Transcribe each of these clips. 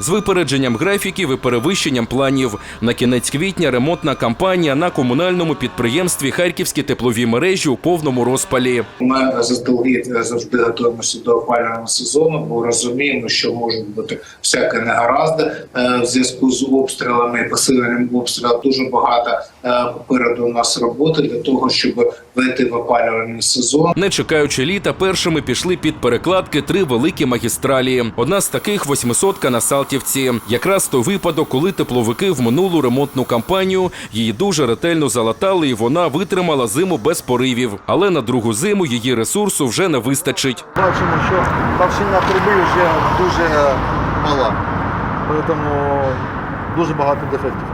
З випередженням графіків і перевищенням планів. На кінець квітня ремонтна кампанія на комунальному підприємстві Харківські теплові мережі у повному розпалі. Ми заздалегідь завжди готуємося до опалювального сезону, бо розуміємо, що можуть бути всякі негаразди е, в зв'язку з обстрілами посиленням обстрілів. Дуже багато е, попереду у нас роботи для того, щоб вийти в опалювальний сезон. Не чекаючи літа, першими пішли під перекладки три великі магістралі. Одна з таких восьмисотка на Салтівці. Якраз той випадок, коли тепловики в минулу ремонтну кампанію її дуже ретельно залатали, і вона витримала зиму без поривів. Але на другу зиму її ресурсу вже не вистачить. Бачимо, що товщина труби вже дуже мала. Тому дуже багато дефектів.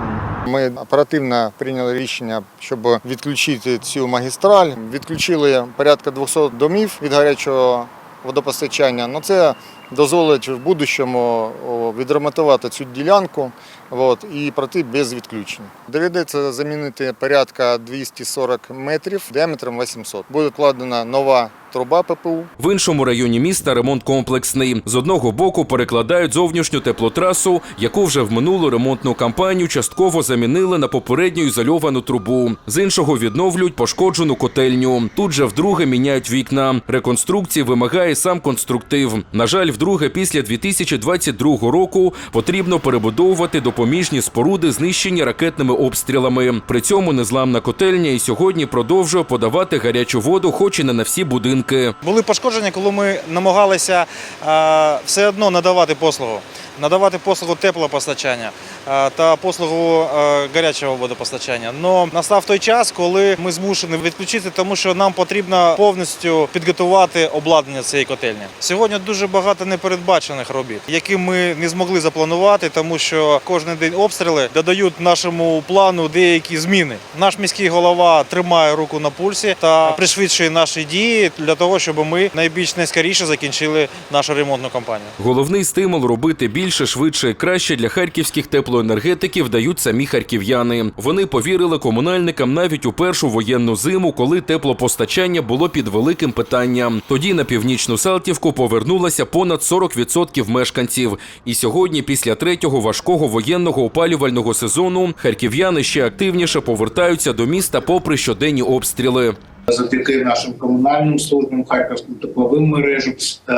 Ми оперативно прийняли рішення, щоб відключити цю магістраль. Відключили порядка 200 домів від гарячого водопостачання. Ну, це дозволить в будущому відремонтувати цю ділянку от, і пройти без відключень. Доведеться замінити порядка 240 метрів діаметром 800. Буде вкладена нова труба ППУ. В іншому районі міста ремонт комплексний. З одного боку перекладають зовнішню теплотрасу, яку вже в минулу ремонтну кампанію частково замінили на попередню ізольовану трубу. З іншого відновлюють пошкоджену котельню. Тут же вдруге міняють вікна. Реконструкції вимагає сам конструктив. На жаль, вдруге після 2022 року потрібно перебудовувати допоміжні споруди, знищені ракетними обстрілами. При цьому незламна котельня і сьогодні продовжує подавати гарячу воду, хоч і не на всі будинки. Були пошкодження, коли ми намагалися е, все одно надавати послугу. Надавати послугу теплопостачання е, та послугу е, гарячого водопостачання. Но настав той час, коли ми змушені відключити, тому що нам потрібно повністю підготувати обладнання цієї котельні. Сьогодні дуже багато непередбачених робіт, які ми не змогли запланувати, тому що кожен день обстріли додають нашому плану деякі зміни. Наш міський голова тримає руку на пульсі та пришвидшує наші дії для того, щоб ми найбільш найскоріше закінчили нашу ремонтну кампанію. Головний стимул робити більше, швидше краще для харківських теплоенергетиків дають самі харків'яни. Вони повірили комунальникам навіть у першу воєнну зиму, коли теплопостачання було під великим питанням. Тоді на північну Салтівку повернулося понад 40% мешканців. І сьогодні, після третього важкого воєнного опалювального сезону, харків'яни ще активніше повертаються до міста попри щоденні обстріли. Завдяки нашим комунальним службам, харківським тепловим мережам, е,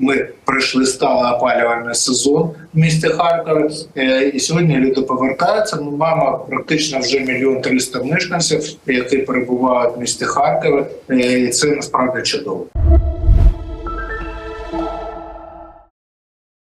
ми пройшли стало опалювальний сезон в місті Харкові. Е, І сьогодні люди повертаються. Ми маємо практично вже мільйон триста мешканців, які перебувають в місті Харкові, Е, і це насправді чудово.